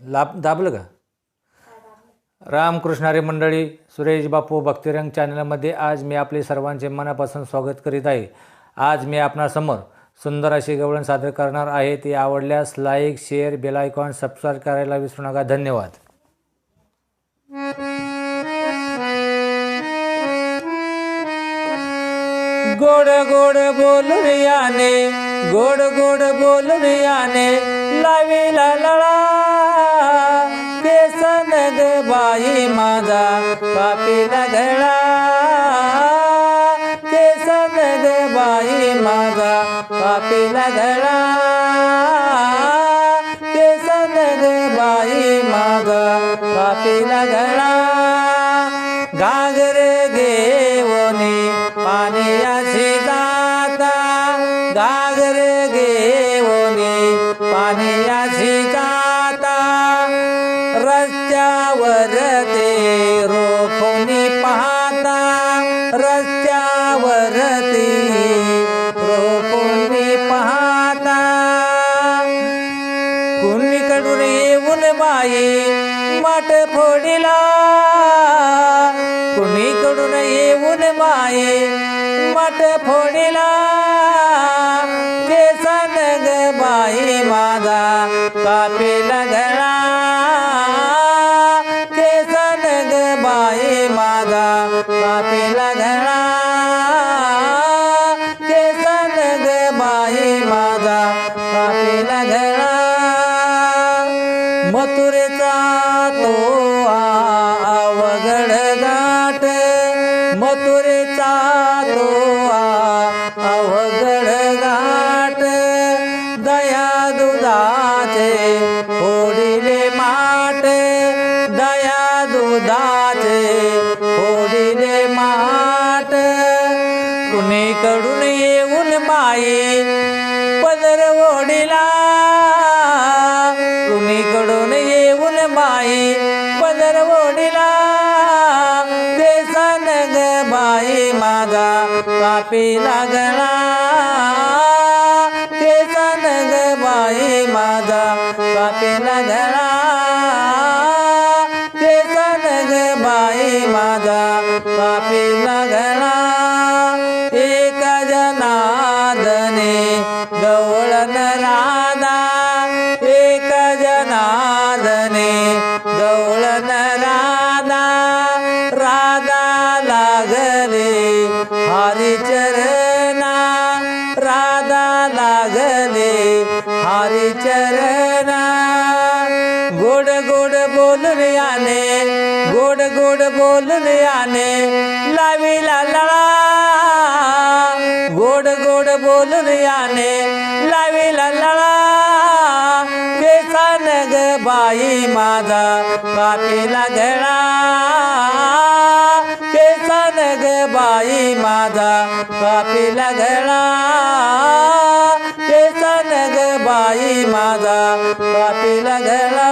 लाभ दाबलं का? रामकृष्णारी मंडळी सुरेश बापू भक्तिरंग चॅनलमध्ये आज मी आपले सर्वांचे मनापासून स्वागत करीत आहे. आज मी आपणासमोर सुंदर अशी गवळण सादर करणार आहे. ती आवडल्यास like share bell icon subscribe करायला विसरू नका. धन्यवाद. गोड गोड बोल याने गोड गोड बोल याने लावीला लळा नाही माझा पापीला गळा केसन ग बाई माझा पापीला गळा केसन ग बाई माझा पापीला गळा घागर घेवनी पाण्याशी जाता. घागर घेवनी पाण्याशी रस्त्यावरती ते पाहता. कुणीकडून येऊन बाई माट फोडिला. कुणीकडून येऊन बाई माट फोडीला. केसन ग बाई माझा कापेला घरा माझा कापेला घडा केसन ग बाई माझा कापेला घडा मथुरेचा तो अवघड घाट मथुरेचा तो अवघड घाट दया दुधाचे फोडिले माट. दया दुधा नाही पदर ओढिला कडून येऊन माई पदर ओढिला बेसन ग बाई माझा पापी लागला. बेसन ग बाई माझा पापी लागला. बेसन ग बाई माझा पापी लागला. जन राधा एक जनादने गवळण राधा राधा लागले हरिचरणा राधा लागले हरिचरणा. गोड गोड बोलून याने गोड गोड बोलून याने लाविला लळा. गोड गोड बोलून याने लावीला लळा केसान ग बाई माझा कापीला घडा केसान ग बाई माझा कापीला घडा केसान ग बाई माझा कापीला घड़ा